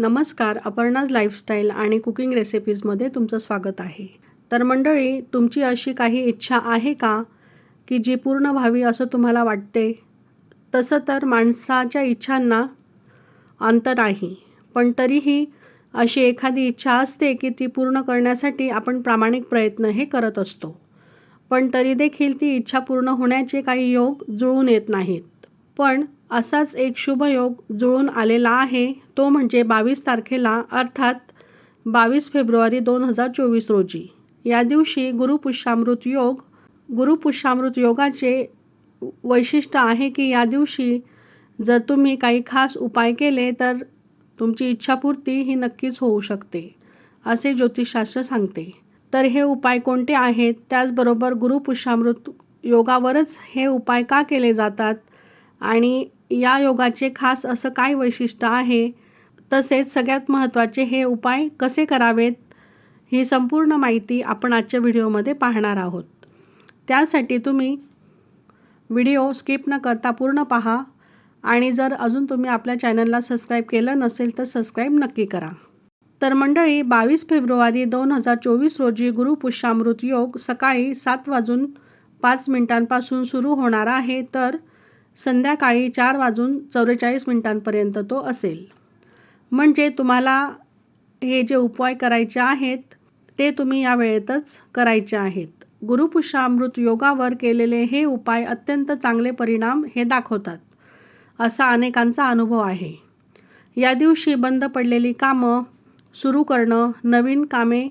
नमस्कार अपर्णाज लाईफस्टाईल आणि कुकिंग रेसिपीजमध्ये तुमचं स्वागत आहे. तर मंडळी तुमची अशी काही इच्छा आहे का की जी पूर्ण व्हावी असं तुम्हाला वाटते? तसं तर माणसाच्या इच्छांना अंत नाही पण तरीही अशी एखादी इच्छा असते की ती पूर्ण करण्यासाठी आपण प्रामाणिक प्रयत्न हे करत असतो. पण तरी देखील ती इच्छा पूर्ण होण्याचे काही योग जुळून येत नाहीत. पण असाच एक शुभयोग जुळून आलेला आहे. तो म्हणजे बावीस तारखेला अर्थात बावीस फेब्रुवारी दोन हजार चोवीस रोजी. या दिवशी गुरुपुष्यामृत योग गुरुपुष्यामृत योगाचे वैशिष्ट्य आहे की या दिवशी जर तुम्ही काही खास उपाय केले तर तुमची इच्छापूर्ती ही नक्कीच होऊ शकते असे ज्योतिषशास्त्र सांगते. तर हे उपाय कोणते आहेत? त्याचबरोबर गुरुपुष्यामृत योगावरच हे उपाय का केले जातात? आणि या योगाचे खास असं काय वैशिष्ट्य आहे? तसेच सगळ्यात महत्त्वाचे हे उपाय कसे करावेत? ही संपूर्ण माहिती आपण आजच्या व्हिडिओमध्ये पाहणार आहोत. त्यासाठी तुम्ही व्हिडिओ स्किप न करता पूर्ण पहा आणि जर अजून तुम्ही आपल्या चॅनलला सबस्क्राईब केलं नसेल तर सबस्क्राईब नक्की करा. तर मंडळी बावीस फेब्रुवारी दोन हजार चोवीस रोजी गुरुपुष्यामृत योग सकाळी सात वाजून पाच मिनिटांपासून सुरू होणार आहे. तर संध्याकाळी चार वाजून चौवेचाळीस मिनिटांपर्यंत तो असेल. म्हणजे तुम्हाला हे जे उपाय करायचे आहेत ते तुम्ही या वेळेतच करायचे आहेत. गुरुपुष्यामृत योगावर केलेले हे उपाय अत्यंत चांगले परिणाम हे दाखवतात असा अनेकांचा अनुभव आहे. या दिवशी बंद पडलेली कामं सुरू करणं नवीन कामे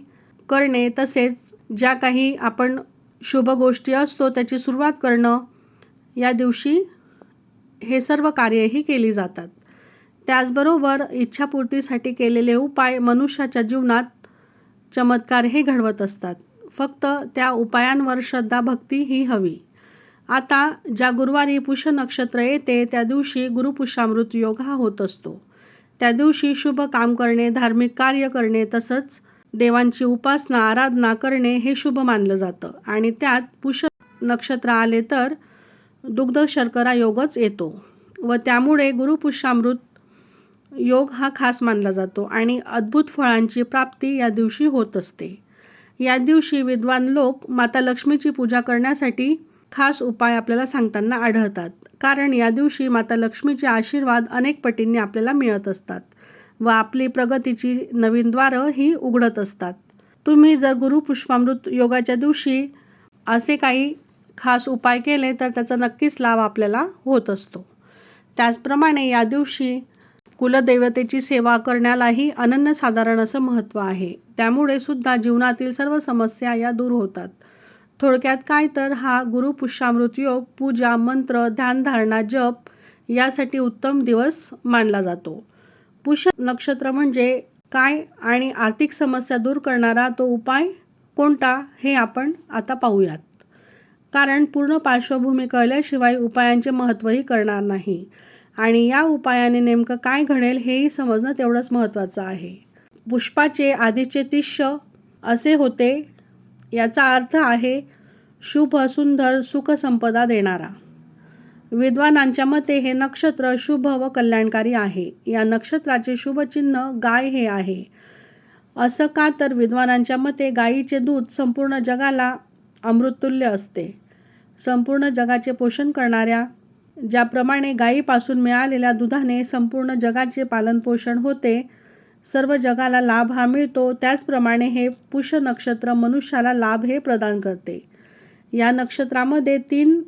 करणे तसेच ज्या काही आपण शुभ गोष्टी असतो त्याची सुरुवात करणं या दिवशी हे सर्व कार्यही केली जातात. त्याचबरोबर इच्छापूर्तीसाठी केलेले उपाय मनुष्याच्या जीवनात चमत्कार हे घडवत असतात. फक्त त्या उपायांवर श्रद्धा भक्ती ही हवी. आता ज्या गुरुवारी पुष्य नक्षत्र येते त्या दिवशी गुरुपुष्यामृत योग हा होत असतो. त्या दिवशी शुभ काम करणे धार्मिक कार्य करणे तसंच देवांची उपासना आराधना करणे हे शुभ मानलं जातं. आणि त्यात पुष्य नक्षत्र आले तर दुग्ध शर्करा योगच येतो व त्यामुळे गुरुपुष्यामृत योग हा खास मानला जातो आणि अद्भुत फळांची प्राप्ती या दिवशी होत असते. या दिवशी विद्वान लोक माता लक्ष्मीची पूजा करण्यासाठी खास उपाय आपल्याला सांगताना आढळतात. कारण या दिवशी माता लक्ष्मीचे आशीर्वाद अनेक पटींनी आपल्याला मिळत असतात व आपली प्रगतीची नवीन द्वारं ही उघडत असतात. तुम्ही जर गुरुपुष्पामृत योगाच्या दिवशी असे काही खास उपाय केले तर त्याचा नक्कीच लाभ आपल्याला होत असतो. त्याचप्रमाणे या दिवशी कुलदैवतेची सेवा करण्यालाही अनन्यसाधारण असं महत्त्व आहे. त्यामुळे सुद्धा जीवनातील सर्व समस्या या दूर होतात. थोडक्यात काय तर हा गुरुपुष्यामृत योग पूजा मंत्र ध्यानधारणा जप यासाठी उत्तम दिवस मानला जातो. पुष्य नक्षत्र म्हणजे काय आणि आर्थिक समस्या दूर करणारा तो उपाय कोणता हे आपण आता पाहूयात. कारण पूर्ण पार्श्वभूमी कळल्याशिवाय उपायांचे महत्त्वही करणार नाही. आणि या उपायाने नेमकं काय घडेल हेही समजणं तेवढंच महत्त्वाचं आहे. पुष्पाचे आधीचे तिष्य असे होते याचा अर्थ आहे शुभ सुंदर सुखसंपदा देणारा. विद्वानांच्या मते हे नक्षत्र शुभ व कल्याणकारी आहे. या नक्षत्राचे शुभचिन्ह गाय हे आहे. असं का तर विद्वानांच्या मते गायीचे दूध संपूर्ण जगाला अमृततुल्य असते. संपूर्ण जगाचे पोषण करणाऱ्या ज्याप्रमाणे गायीपासून मिळालेल्या दुधाने संपूर्ण जगाचे पालनपोषण होते सर्व जगाला लाभ हा मिळतो. त्याचप्रमाणे हे पुष्य नक्षत्र मनुष्याला लाभ हे प्रदान करते. या नक्षत्रामध्ये तीन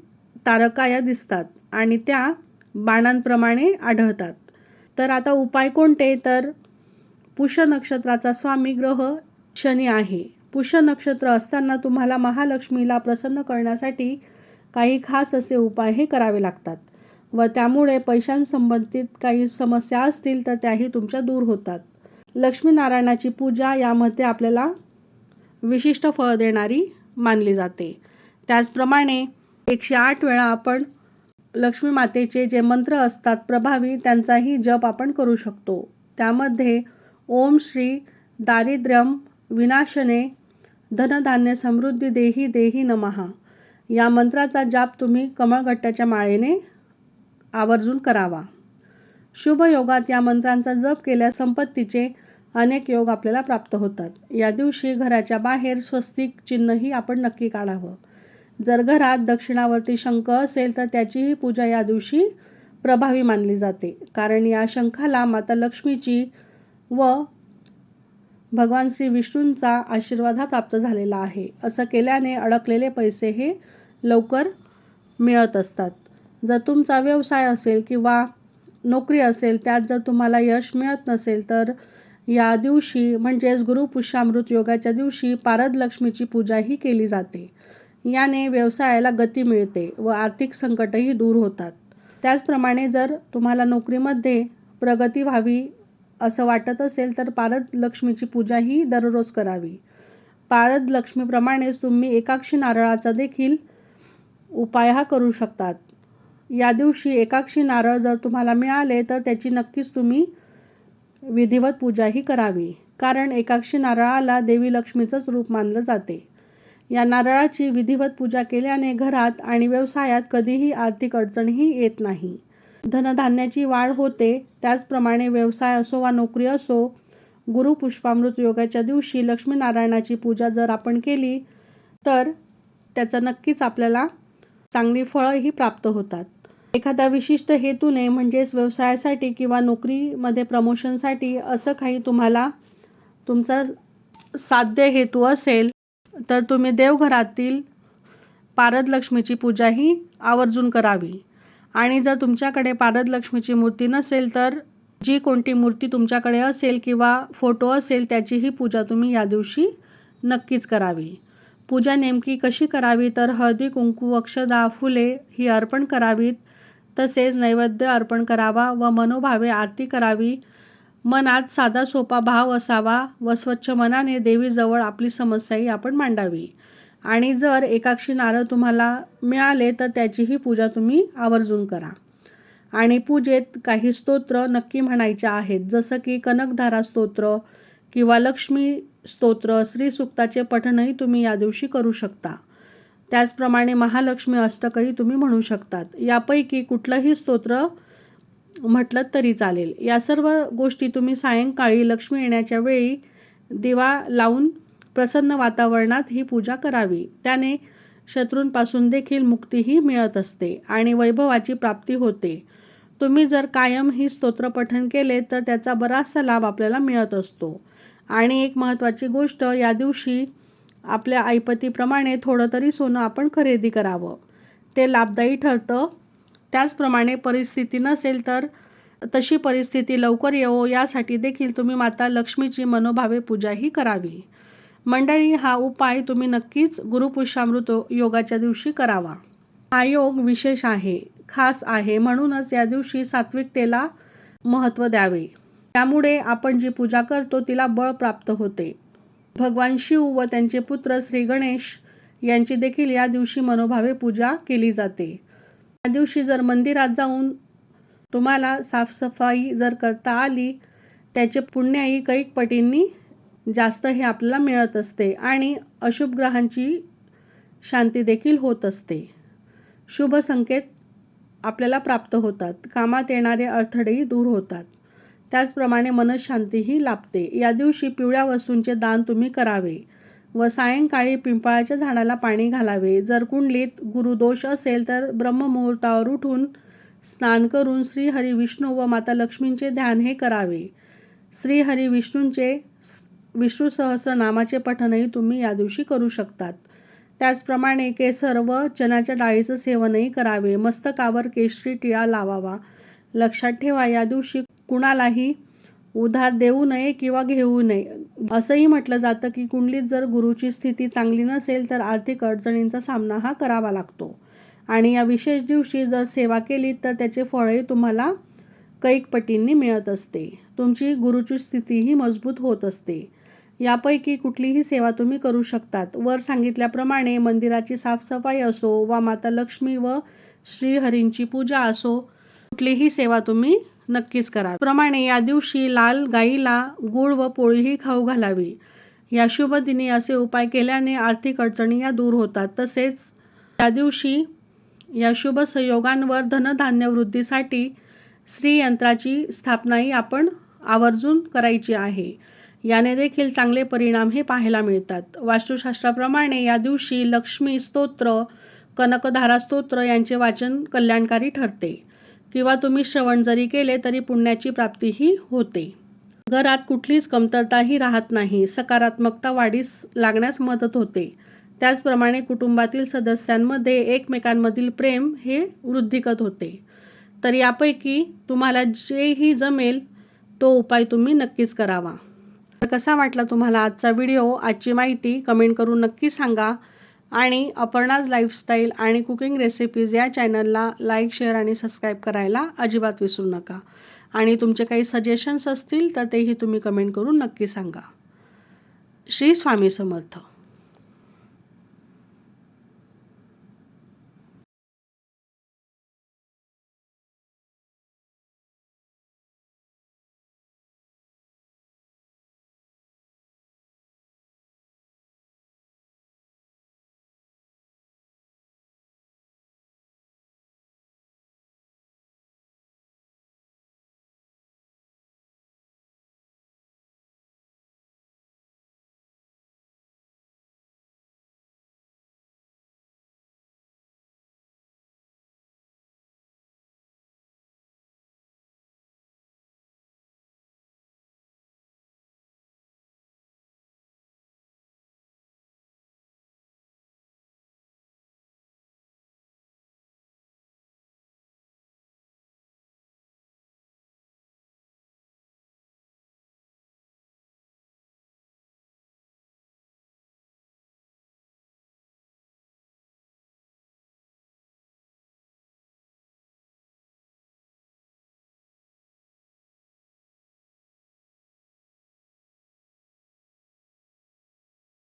तारका या दिसतात आणि त्या बाणांप्रमाणे आढळतात. तर आता उपाय कोणते? तर पुष्य नक्षत्राचा स्वामी ग्रह शनी आहे. पुष्य नक्षत्र असताना तुम्हाला महालक्ष्मीला प्रसन्न करण्यासाठी काही खास असे उपाय हे करावे लागतात व त्यामुळे पैशांसंबंधित काही समस्या असतील तर त्याही तुमच्या दूर होतात. लक्ष्मीनारायणाची पूजा यामध्ये आपल्याला विशिष्ट फळ देणारी मानली जाते. त्याचप्रमाणे एकशे आठ वेळा आपण लक्ष्मी मातेचे जे मंत्र असतात प्रभावी त्यांचाही जप आपण करू शकतो. त्यामध्ये ओम श्री दारिद्र्यम विनाशने धनधान्य समृद्धी देही देही नमहा. या मंत्राचा जाप तुम्ही कमळगट्ट्याच्या माळेने आवर्जून करावा. शुभ योगात या मंत्रांचा जप केल्यास संपत्तीचे अनेक योग आपल्याला प्राप्त होतात. या दिवशी घराच्या बाहेर स्वस्तिक चिन्हही आपण नक्की काढावं. जर घरात दक्षिणावरती शंख असेल तर त्याचीही पूजा या दिवशी प्रभावी मानली जाते. कारण या शंखाला माता लक्ष्मीची व भगवान श्री विष्णूंचा आशीर्वाद हा प्राप्त झालेला आहे. असं केल्याने अडकलेले पैसे हे लवकर मिळत असतात. जर तुमचा व्यवसाय असेल किंवा नोकरी असेल त्यात जर तुम्हाला यश मिळत नसेल तर या दिवशी म्हणजेच गुरुपुष्यामृत योगाच्या दिवशी पारद लक्ष्मीची पूजाही केली जाते. याने व्यवसायाला गती मिळते व आर्थिक संकटही दूर होतात. त्याचप्रमाणे जर तुम्हाला नोकरीमध्ये प्रगती व्हावी असं वाटत असेल तर पारद लक्ष्मीची पूजा ही दररोज करावी. पारद लक्ष्मीप्रमाणेच तुम्ही एकाक्षी नारळाचा देखील उपाय हा करू शकतात. या दिवशी एकाक्षी नारळ जर तुम्हाला मिळाले तर त्याची नक्कीच तुम्ही विधिवत पूजाही करावी. कारण एकाक्षी नारळाला देवी लक्ष्मीचंच रूप मानलं जाते. या नारळाची विधिवत पूजा केल्याने घरात आणि व्यवसायात कधीही आर्थिक अडचणही येत नाही. धनधान्याची वाढ होते त्याचप्रमाणे व्यवसाय असो वा नोकरी असो गुरुपुष्पामृत योगाच्या दिवशी लक्ष्मीनारायणाची पूजा जर आपण केली तर त्याचं नक्कीच आपल्याला चांगली फळंही प्राप्त होतात. एखाद्या विशिष्ट हेतूने म्हणजेच व्यवसायासाठी किंवा नोकरीमध्ये प्रमोशनसाठी असं काही तुम्हाला तुमचा साध्य हेतू असेल तर तुम्ही देवघरातील पारद लक्ष्मीची पूजाही आवर्जून करावी. आणि जर तुमच्याकडे पारद लक्ष्मीची मूर्ती नसेल तर जी कोणती मूर्ती तुमच्याकडे असेल किंवा फोटो असेल त्याचीही पूजा तुम्ही या दिवशी नक्कीच करावी. पूजा नेमकी कशी करावी तर हळदी कुंकू अक्षदा फुले ही अर्पण करावीत. तसेच नैवेद्य अर्पण करावा व मनोभावे आरती करावी. मनात साधा सोपा भाव असावा व स्वच्छ मनाने देवीजवळ आपली समस्याही आपण मांडावी. आणि जर एकाक्षी नारळ तुम्हाला मिळाले तर त्याचीही पूजा तुम्ही आवर्जून करा. आणि पूजेत काही स्तोत्र नक्की म्हणायचे आहेत. जसं की कनकधारा स्तोत्र किंवा लक्ष्मी स्तोत्र श्रीसुक्ताचे पठणही तुम्ही या दिवशी करू शकता. त्याचप्रमाणे महालक्ष्मी अष्टकही तुम्ही म्हणू शकतात. यापैकी कुठलंही स्तोत्र म्हटलं तरी चालेल. या सर्व गोष्टी तुम्ही सायंकाळी लक्ष्मी येण्याच्या वेळी दिवा लावून प्रसन्न वातावरणात ही पूजा करावी. त्याने शत्रूंपासून देखील मुक्तीही मिळत असते आणि वैभवाची प्राप्ती होते. तुम्ही जर कायम ही स्तोत्र पठण केले तर त्याचा बराचसा लाभ आपल्याला मिळत असतो. आणि एक महत्त्वाची गोष्ट या दिवशी आपल्या ऐपतीप्रमाणे थोडं तरी सोनं आपण खरेदी करावं. ते लाभदायी ठरतं. त्याचप्रमाणे परिस्थिती नसेल तर तशी परिस्थिती लवकर येवो यासाठी देखील तुम्ही माता लक्ष्मीची मनोभावे पूजाही करावी. मंडळी हा उपाय तुम्ही नक्कीच गुरुपुष्यामृत योगाच्या दिवशी करावा. हा योग विशेष आहे खास आहे म्हणूनच या दिवशी सात्विकतेला महत्त्व द्यावे. त्यामुळे आपण जी पूजा करतो तिला बळ प्राप्त होते. भगवान शिव व त्यांचे पुत्र श्री गणेश यांची देखील या दिवशी मनोभावे पूजा केली जाते. या दिवशी जर मंदिरात जाऊन तुम्हाला साफसफाई जर करता आली त्याचे पुण्यही कैक पटींनी जास्त हे आपल्याला मिळत असते आणि अशुभ ग्रहांची शांती देखील होत असते. शुभ संकेत आपल्याला प्राप्त होतात. कामात येणारे अडथळेही दूर होतात. त्याचप्रमाणे मनशांतीही लाभते. या दिवशी पिवळ्या वस्तूंचे दान तुम्ही करावे. व सायंकाळी पिंपळाच्या झाडाला पाणी घालावे. जर कुंडलीत गुरुदोष असेल तर ब्रह्ममुहूर्तावर उठून स्नान करून श्रीहरी विष्णू व माता लक्ष्मींचे ध्यान हे करावे. श्रीहरी विष्णूंचे विष्णू सहस्रनामाचे पठणही तुम्ही या दिवशी करू शकतात. त्याचप्रमाणे केसर व चण्याच्या डाळीचं सेवनही करावे. मस्तकावर केशरी टिळा लावावा. लक्षात ठेवा या दिवशी कुणालाही उधार देऊ नये किंवा घेऊ नये. असंही म्हटलं जातं की कुंडलीत जर गुरुची स्थिती चांगली नसेल तर आर्थिक अडचणींचा सामना हा करावा लागतो. आणि या विशेष दिवशी जर सेवा केली तर त्याचे फळही तुम्हाला कैकपटींनी मिळत असते. तुमची गुरुची स्थितीही मजबूत होत असते. यापैकी कुठलीही सेवा तुम्ही करू शकतात. वर सांगितल्याप्रमाणे मंदिराची साफसफाई असो वा माता लक्ष्मी व श्रीहरींची पूजा असो कुठलीही सेवा तुम्ही नक्कीच करा प्रमाणे या दिवशी लाल गाईला गूळ व पोळीही खाऊ घालावी. या शुभ दिनी असे उपाय केल्याने आर्थिक अडचणी या दूर होतात. तसेच या दिवशी या शुभ संयोगांवर धनधान्य वृद्धीसाठी श्रीयंत्राची स्थापनाही आपण आवर्जून करायची आहे. याने देखील चांगले परिणाम हे पाहायला मिळतात. वास्तुशास्त्राप्रमाणे या दिवशी लक्ष्मी स्तोत्र कनकधारा स्तोत्र यांचे वाचन कल्याणकारी ठरते. किंवा तुम्ही श्रवण जरी केले तरी पुण्याची प्राप्तीही होते. घरात कुठलीच कमतरताही राहत नाही. सकारात्मकता वाढीस लागण्यास मदत होते. त्याचप्रमाणे कुटुंबातील सदस्यांमध्ये एकमेकांमधील प्रेम हे वृद्धिगत होते. तर यापैकी तुम्हाला जेही जमेल तो उपाय तुम्ही नक्कीच करावा. तर कसा वाटला तुम्हाला आजचा व्हिडिओ? आजची माहिती कमेंट करून नक्की सांगा. आणि अपर्णाज लाईफस्टाईल आणि कुकिंग रेसिपीज या चॅनलला लाईक शेअर आणि सबस्क्राईब करायला अजिबात विसरू नका. आणि तुमचे काही सजेशन्स असतील तर तेही तुम्ही कमेंट करून नक्की सांगा. श्री स्वामी समर्थ.